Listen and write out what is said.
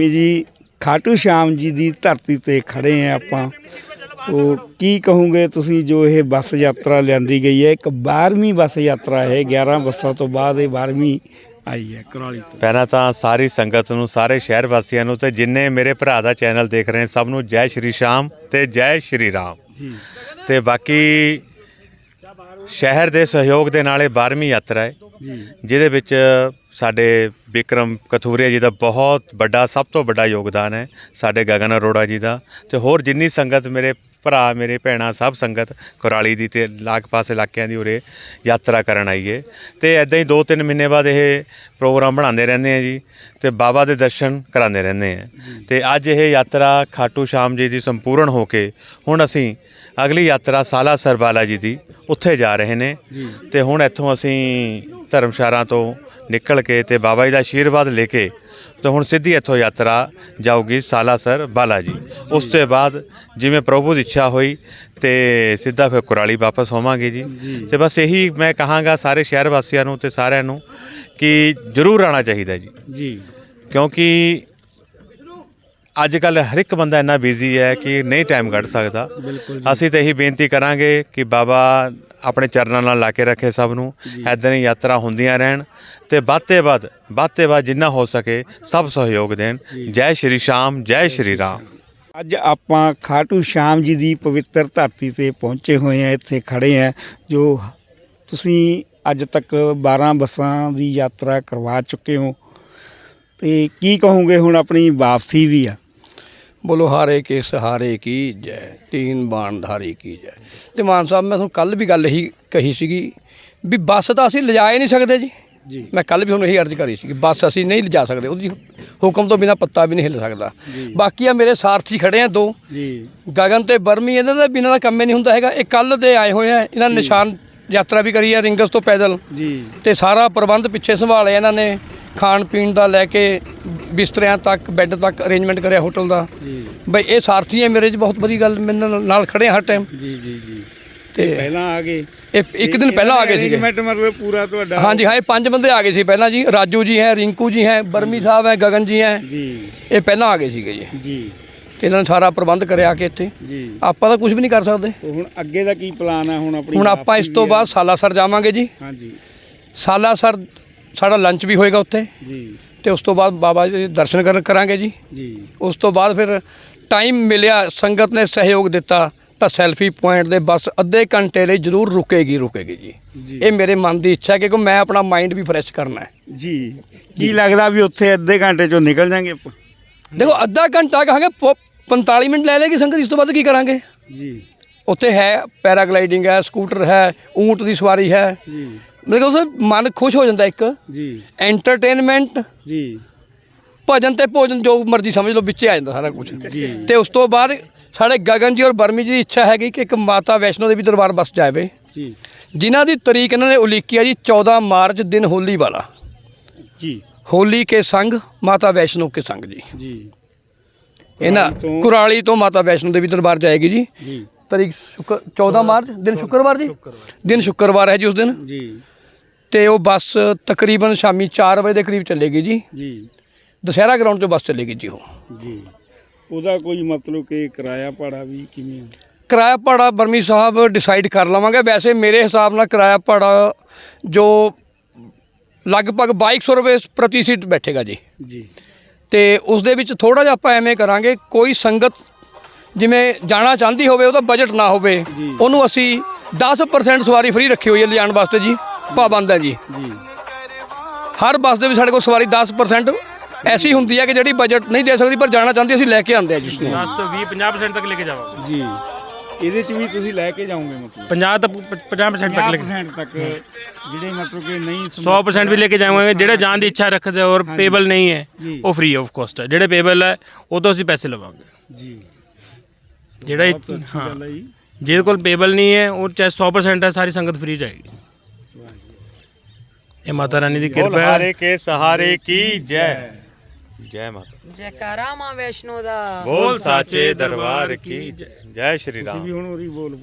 ਜਿਵੇਂ ਜੀ ਖਾਟੂ ਸ਼ਾਮ ਜੀ ਦੀ ਧਰਤੀ ਤੇ ਖੜੇ ਆ ਆਪਾਂ। ਉਹ ਕੀ ਕਹੋਗੇ ਤੁਸੀਂ ਜੋ ਇਹ ਬੱਸ ਯਾਤਰਾ ਲਿਆਂਦੀ ਗਈ ਹੈ? ਇੱਕ 12ਵੀਂ ਬੱਸ ਯਾਤਰਾ ਹੈ 11 ਬੱਸਾਂ ਤੋਂ ਬਾਅਦ ਇਹ 12ਵੀਂ ਆਈ ਹੈ ਕੁਰਾਲੀ ਤੋਂ। ਪਹਿਲਾਂ ਤਾਂ ਸਾਰੀ ਸੰਗਤ ਨੂੰ ਸਾਰੇ ਸ਼ਹਿਰ ਵਾਸੀਆਂ ਨੂੰ ਤੇ ਜਿੰਨੇ ਮੇਰੇ ਭਰਾ ਦਾ ਚੈਨਲ ਦੇਖ ਰਹੇ ਸਭ ਨੂੰ ਜੈ ਸ਼੍ਰੀ ਸ਼ਾਮ ਤੇ ਜੈ ਸ਼੍ਰੀ ਰਾਮ। ਤੇ ਬਾਕੀ ਸ਼ਹਿਰ ਦੇ ਸਹਿਯੋਗ ਦੇ ਨਾਲ ਇਹ 12ਵੀਂ ਯਾਤਰਾ ਹੈ ਜਿਹਦੇ ਵਿੱਚ ਸਾਡੇ ਵਿਕਰਮ ਕਥੂਰੀਆ ਜੀ ਦਾ ਬਹੁਤ ਵੱਡਾ ਸਭ ਤੋਂ ਵੱਡਾ ਯੋਗਦਾਨ ਹੈ ਸਾਡੇ ਗਗਨ ਅਰੋੜਾ ਜੀ ਦਾ ਤੇ ਹੋਰ ਜਿੰਨੀ ਸੰਗਤ ਮੇਰੇ ਭਰਾ ਮੇਰੇ ਭੈਣਾਂ ਸਭ ਸੰਗਤ ਕੁਰਾਲੀ ਦੀ ਤੇ ਲਾਗ-ਪਾਸ ਇਲਾਕਿਆਂ ਦੀ ਉਰੇ ਯਾਤਰਾ ਕਰਨ ਆਈ ਹੈ ਤੇ ਐਦਾਂ ਹੀ 2-3 ਮਹੀਨੇ ਬਾਅਦ ਇਹ ਪ੍ਰੋਗਰਾਮ ਬਣਾਉਂਦੇ ਰਹਿੰਦੇ ਆ ਜੀ ਤੇ ਬਾਬਾ ਦੇ ਦਰਸ਼ਨ ਕਰਾਉਂਦੇ ਰਹਿੰਦੇ ਆ। ਤੇ ਅੱਜ ਇਹ ਯਾਤਰਾ ਖਾਟੂ ਸ਼ਾਮ ਜੀ ਦੀ ਸੰਪੂਰਨ ਹੋ ਕੇ ਹੁਣ ਅਸੀਂ ਅਗਲੀ ਯਾਤਰਾ ਸਾਲਾ ਸਰਬਾਲਾ ਜੀ ਦੀ ਉੱਥੇ ਜਾ ਰਹੇ ਨੇ। ਤੇ ਹੁਣ ਇੱਥੋਂ ਅਸੀਂ ਧਰਮਸ਼ਾਲਾ ਤੋਂ ਨਿਕਲ ਕੇ ਤੇ ਬਾਬਾ ਜੀ ਦਾ ਆਸ਼ੀਰਵਾਦ ਲੈ ਕੇ ਤੇ ਹੁਣ ਸਿੱਧੀ ਇੱਥੋਂ ਯਾਤਰਾ ਜਾਊਗੀ ਸਾਲਾਸਰ ਬਾਲਾ ਜੀ ਉਸ ਤੋਂ ਬਾਅਦ ਜਿਵੇਂ ਪ੍ਰਭੂ ਦੀ ਇੱਛਾ ਹੋਈ ਤੇ ਸਿੱਧਾ ਫਿਰ ਕੁਰਾਲੀ ਵਾਪਸ ਹੋਵਾਂਗੇ ਜੀ। ਤੇ ਬਸ ਇਹੀ ਮੈਂ ਕਹਾਂਗਾ ਸਾਰੇ ਸ਼ਹਿਰ ਵਾਸੀਆਂ ਨੂੰ ਤੇ ਸਾਰਿਆਂ ਨੂੰ ਕਿ ਜ਼ਰੂਰ ਆਉਣਾ ਚਾਹੀਦਾ ਜੀ। ਜੀ। ਕਿਉਂਕਿ ਅੱਜ ਕੱਲ ਹਰ ਇੱਕ ਬੰਦਾ ਇੰਨਾ ਬਿਜ਼ੀ ਹੈ ਕਿ ਨਹੀਂ ਟਾਈਮ ਕੱਢ ਸਕਦਾ। ਅਸੀਂ ਤਾਂ ਇਹੀ ਬੇਨਤੀ ਕਰਾਂਗੇ ਕਿ ਬਾਬਾ ਆਪਣੇ ਚਰਨਾਂ ਨਾਲ ਲਾ ਕੇ ਰੱਖੇ ਸਭ ਨੂੰ। ਐਦਾਂ ਹੀ ਯਾਤਰਾ ਹੁੰਦੀਆਂ ਰਹਿਣ ਤੇ ਵੱਧ ਤੇ ਵੱਧ ਵੱਧ ਤੇ ਵੱਧ ਜਿੰਨਾ ਹੋ ਸਕੇ ਸਭ ਸਹਿਯੋਗ ਦੇਣ। ਜੈ। ਸ਼੍ਰੀ ਸ਼ਾਮ ਜੈ ਸ਼੍ਰੀ ਰਾਮ। ਅੱਜ ਆਪਾਂ ਖਾਟੂ ਸ਼ਾਮ ਜੀ ਦੀ ਪਵਿੱਤਰ ਧਰਤੀ ਤੇ ਪਹੁੰਚੇ ਹੋਏ ਆ ਇੱਥੇ ਖੜੇ ਆ ਜੋ ਤੁਸੀਂ ਅੱਜ ਤੱਕ 12 ਬੱਸਾਂ ਦੀ ਯਾਤਰਾ ਕਰਵਾ ਚੁੱਕੇ ਹੋ। ਤੇ ਕੀ ਕਹੋਗੇ ਹੁਣ ਆਪਣੀ ਵਾਪਸੀ ਵੀ ਆ? ਬੋਲੋ ਹਾਰੇ ਕੇ ਸਹਾਰੇ ਕੀ ਜੈ? ਤੀਨ ਬਾਣ ਧਾਰੀ ਕੀ ਜੈ? ਤੇ ਮਾਨ ਸਾਹਿਬ ਮੈਂ ਤੁਹਾਨੂੰ ਕੱਲ ਵੀ ਗੱਲ ਇਹੀ ਕਹੀ ਸੀਗੀ ਵੀ ਬੱਸ ਤਾਂ ਅਸੀਂ ਲਿਜਾ ਹੀ ਨਹੀਂ ਸਕਦੇ ਜੀ। ਜੀ। ਮੈਂ ਕੱਲ ਵੀ ਤੁਹਾਨੂੰ ਇਹੀ ਅਰਜ਼ ਕਰੀ ਸੀ ਕਿ ਬੱਸ ਅਸੀਂ ਨਹੀਂ ਲਿਜਾ ਸਕਦੇ ਉਹਦੀ ਹੁਕਮ ਤੋਂ ਬਿਨਾ ਪੱਤਾ ਵੀ ਨਹੀਂ ਹਿੱਲ ਸਕਦਾ। ਬਾਕੀ ਆ ਮੇਰੇ ਸਾਰਥੀ ਖੜੇ ਆ ਦੋ। ਜੀ। ਗਗਨ ਤੇ ਬਰਮੀ ਇਹਨਾਂ ਦਾ ਬਿਨਾਂ ਦਾ ਕੰਮ ਹੀ ਨਹੀਂ ਹੁੰਦਾ ਹੈਗਾ ਇਹ ਕੱਲ ਦੇ ਆਏ ਹੋਏ ਆ ਇਹਨਾਂ ਨੇ ਨਿਸ਼ਾਨ ਯਾਤਰਾ ਵੀ ਕਰੀ ਆ ਰਿੰਗਸ ਤੋਂ ਪੈਦਲ। ਜੀ। ਤੇ ਸਾਰਾ ਪ੍ਰਬੰਧ ਪਿੱਛੇ ਸੰਭਾਲਿਆ ਇਹਨਾਂ ਨੇ ਖਾਣ ਪੀਣ ਦਾ ਲੈ ਕੇ ਬਿਸਤਰਿਆਂ ਤੱਕ ਬੈੱਡ ਤੱਕ ਅਰੇਂਜਮੈਂਟ ਕਰਿਆ ਹੋਟਲ ਦਾ। ਜੀ। ਬਈ ਇਹ ਸਾਰਥੀ ਹੈ ਮੇਰੇ 'ਚ ਬਹੁਤ ਬੜੀ ਗੱਲ ਮੇਰੇ ਨਾਲ- ਨਾਲ ਖੜੇ ਆ ਹਰ ਟਾਈਮ ਜੀ ਜੀ ਜੀ। ਤੇ ਪਹਿਲਾਂ ਆ ਗਏ। ਇਹ ਇੱਕ ਦਿਨ ਪਹਿਲਾਂ ਆ ਗਏ ਸੀਗੇ। arrangement ਮਤਲਬ ਪੂਰਾ ਤੁਹਾਡਾ ਹਾਂਜੀ ਹਾਂ ਇਹ ਪੰਜ ਬੰਦੇ ਆ ਗਏ ਸੀ ਪਹਿਲਾਂ ਜੀ। ਰਾਜੂ ਜੀ ਹੈ ਰਿੰਕੂ ਜੀ ਹੈ ਬਰਮੀ ਸਾਹਿਬ ਹੈ ਗਗਨ ਜੀ ਹੈ। ਜੀ। ਇਹ ਪਹਿਲਾਂ ਆ ਗਏ ਸੀਗੇ ਜੀ। ਜੀ। ਤੇ ਇਹਨਾਂ ਨੇ ਸਾਰਾ ਪ੍ਰਬੰਧ ਕਰਿਆ ਕੇ ਇੱਥੇ। ਜੀ। ਆਪਾਂ ਤਾਂ ਕੁਝ ਵੀ ਨਹੀਂ ਕਰ ਸਕਦੇ। ਤੇ ਹੁਣ ਅੱਗੇ ਦਾ ਕੀ ਪਲਾਨ ਹੈ ਹੁਣ ਆਪਣੀ ਹੁਣ ਆਪਾਂ ਇਸ ਤੋਂ ਬਾਅਦ ਸਾਲਾਸਰ ਜਾਵਾਂਗੇ ਜੀ? ਹਾਂਜੀ। ਸਾਲਾਸਰ ਸਾਡਾ ਲੰਚ ਵੀ ਹੋਏਗਾ ਉੱਥੇ। ਜੀ। ਤੇ ਉਸ ਤੋਂ ਬਾਅਦ ਬਾਬਾ ਜੀ ਦੇ ਦਰਸ਼ਨ ਕਰਨ ਕਰਾਂਗੇ ਜੀ। ਜੀ। ਉਸ ਤੋਂ ਬਾਅਦ ਫਿਰ ਟਾਈਮ ਮਿਲਿਆ ਸੰਗਤ ਨੇ ਸਹਿਯੋਗ ਦਿੱਤਾ ਤਾਂ ਸੈਲਫੀ ਪੁਆਇੰਟ ਦੇ ਬਸ ਅੱਧੇ ਘੰਟੇ ਲਈ ਜ਼ਰੂਰ ਰੁਕੇਗੀ ਰੁਕੇਗੀ ਜੀ। ਇਹ ਮੇਰੇ ਮਨ ਦੀ ਇੱਛਾ ਹੈ ਕਿਉਂਕਿ ਮੈਂ ਆਪਣਾ ਮਾਈਂਡ ਵੀ ਫਰੈਸ਼ ਕਰਨਾ ਹੈ। ਜੀ। ਕੀ ਲੱਗਦਾ ਵੀ ਉੱਥੇ ਅੱਧੇ ਘੰਟੇ ਚੋਂ ਨਿਕਲ ਜਾਾਂਗੇ ਆਪਾਂ? ਦੇਖੋ ਅੱਧਾ ਘੰਟਾ ਕਹਾਂਗੇ ਪ- 45 ਮਿੰਟ ਲੈ ਲੇਗੀ ਸੰਗਤ ਇਸ ਤੋਂ ਬਾਅਦ ਕੀ ਕਰਾਂਗੇ? ਜੀ। ਉੱਥੇ ਹੈ ਪੈਰਾਗਲਾਈਡਿੰਗ ਹੈ ਸਕੂਟਰ ਹੈ ਊਂਟ ਦੀ ਸਵਾਰੀ ਹੈ। ਜੀ। ਮੇਰੇ ਕੋਲ ਮਨ ਖੁਸ਼ ਹੋ ਜਾਂਦਾ ਇੱਕ। ਜੀ। ਐਂਟਰਟੇਨਮੈਂਟ ਜੀ। ਭਜਨ ਤੇ ਭੋਜਨ ਜੋ ਮਰਜ਼ੀ ਸਮਝ ਲਓ ਵਿੱਚੇ ਆ ਜਾਂਦਾ ਸਾਰਾ ਕੁਝ ਤੇ ਉਸ ਤੋਂ ਬਾਅਦ ਸਾਡੇ ਗਗਨ ਜੀ ਔਰ ਬਰਮੀ ਜੀ ਦੀ ਇੱਛਾ ਹੈਗੀ ਕਿ ਇੱਕ ਮਾਤਾ ਵੈਸ਼ਨੋ ਦੇਵੀ ਦਰਬਾਰ ਬੱਸ ਜਾਵੇ। ਜੀ। ਜਿਨ੍ਹਾਂ ਦੀ ਤਰੀਕ ਇਹਨਾਂ ਨੇ ਉਲੀਕੀ ਜੀ 14 ਮਾਰਚ ਦਿਨ ਹੋਲੀ ਵਾਲਾ। ਜੀ। ਹੋਲੀ ਕੇ ਸੰਗ ਮਾਤਾ ਵੈਸ਼ਨੋ ਕੇ ਸੰਗ ਜੀ। ਜੀ। ਇਹਨਾਂ ਕੁਰਾਲੀ ਤੋਂ- ਕੁਰਾਲੀ ਤੋਂ ਮਾਤਾ ਵੈਸ਼ਨੋ ਦੇਵੀ ਦਰਬਾਰ ਜਾਏਗੀ ਜੀ। ਜੀ। ਤਰੀਕ ਸ਼ੁੱਕਰ 14 ਮਾਰਚ ਦਿਨ ਸ਼ੁੱਕਰਵਾਰ ਜੀ? ਦਿਨ ਸ਼ੁੱਕਰਵਾਰ ਹੈ ਜੀ ਉਸ ਦਿਨ? ਜੀ। ਤੇ ਉਹ ਬੱਸ ਤਕਰੀਬਨ ਸ਼ਾਮੀ 4 ਵਜੇ ਦੇ ਕਰੀਬ ਚੱਲੇਗੀ ਜੀ। ਜੀ। ਦੁਸਹਿਰਾ ਗਰਾਊਂਡ ਤੋਂ ਬੱਸ ਚੱਲੇਗੀ ਜੀ ਉਹ। ਜੀ। ਉਹਦਾ ਕੋਈ ਮਤਲਬ ਕਿ ਕਿਰਾਇਆ ਭਾੜਾ ਵੀ ਕਿਵੇਂ? ਕਿਰਾਇਆ ਭਾੜਾ ਬਰਮੀ ਸਾਹਿਬ ਡਿਸਾਈਡ ਕਰ ਲਵਾਂਗੇ। ਵੈਸੇ ਮੇਰੇ ਹਿਸਾਬ ਨਾਲ ਕਿਰਾਇਆ ਭਾੜਾ ਜੋ ਲਗਭਗ 2200 ਰੁਪਏ ਪ੍ਰਤੀ ਸੀਟ ਬੈਠੇਗਾ ਜੀ। ਜੀ। ਤੇ ਉਸ ਦੇ ਵਿੱਚ ਥੋੜਾ ਜਿਹਾ ਆਪਾਂ ਐਵੇਂ ਕਰਾਂਗੇ ਕੋਈ ਸੰਗਤ ਜਿਵੇਂ ਜਾਣਾ ਚਾਹੁੰਦੀ ਹੋਵੇ ਉਹਦਾ ਬਜਟ ਨਾ ਹੋਵੇ। ਉਹਨੂੰ ਅਸੀਂ 10% ਸਵਾਰੀ ਫ੍ਰੀ ਰੱਖੀ ਹੋਈ ਹੈ ਲਿਜਾਣ ਵਾਸਤੇ ਜੀ ਪਾਬੰਦ ਹੈ ਜੀ। ਜੀ। ਹਰ ਬੱਸ ਦੇ ਵਿੱਚ ਸਾਡੇ ਕੋਲ ਸਵਾਰੀ 10% ਐਸੀ ਹੁੰਦੀ ਹੈ ਕਿ ਜਿਹੜੀ ਬਜਟ ਨਹੀਂ ਦੇ ਸਕਦੀ ਪਰ ਜਾਣਾ ਚਾਹੁੰਦੀ ਅਸੀਂ ਲੈ ਕੇ ਆਉਂਦੇ ਆ ਜਿਸ ਨੂੰ 10 ਤੋਂ 20 50% ਤੱਕ ਲੈ ਕੇ ਜਾਵਾਂਗੇ। ਜੀ। ਇਹਦੇ ਚ ਵੀ ਤੁਸੀਂ ਲੈ ਕੇ ਜਾਓਗੇ ਮਤਲਬ? 50 ਤੋਂ 50% ਤੱਕ ਲੈ ਕੇ 50% ਤੱਕ ਜਿਹੜੇ ਮਤਲਬ ਕਿ ਨਹੀਂ ਸਮਰੱਥ- 100% ਵੀ ਲੈ ਕੇ ਜਾਵਾਂਗੇ। ਜਿਹੜੇ ਜਾਣ ਦੀ ਇੱਛਾ ਰੱਖਦੇ ਔਰ ਪੇਬਲ ਨਹੀਂ ਹੈ। ਉਹ ਫ੍ਰੀ ਆਫ ਕਾਸਟ ਹੈ। ਜਿਹੜੇ ਪੇਬਲ ਹੈ ਉਹ ਤੋਂ ਅਸੀਂ ਪੈਸੇ ਲਵਾਂਗੇ। ਜੀ। ਜਿਹੜਾ ਇਹ- ਹਾਂ। ਗੱਲ ਹੈ ਜੀ। ਜਿਹਦੇ ਕੋਲ ਪੇਬਲ ਨਹੀਂ ਹੈ ਉਹ ਚਾਹੇ 100% ਹੈ ਸਾਰੀ ਸੰਗਤ ਫ੍ਰੀ ਜਾਏਗੀ ਇਹ ਮਾਤਾ ਰਾਣੀ ਦੀ ਕਿਰਪਾ ਹੈ। ਹਾਰੇ ਕੇ ਸਹਾਰੇ ਕੀ ਜੈ। ਜੈ ਮਾਤਾ। ਜੈਕਾਰਾ ਮਾਂ ਵੈਸ਼ਨੋ ਦਾ। ਬੋਲ ਸਾਚੇ ਦਰਬਾਰ ਕੀ ਜੈ। ਜੈ ਸ਼੍ਰੀ ਰਾਮ। ਵੀ ਹੁਣ ਉਹਦੀ ਬੋਲ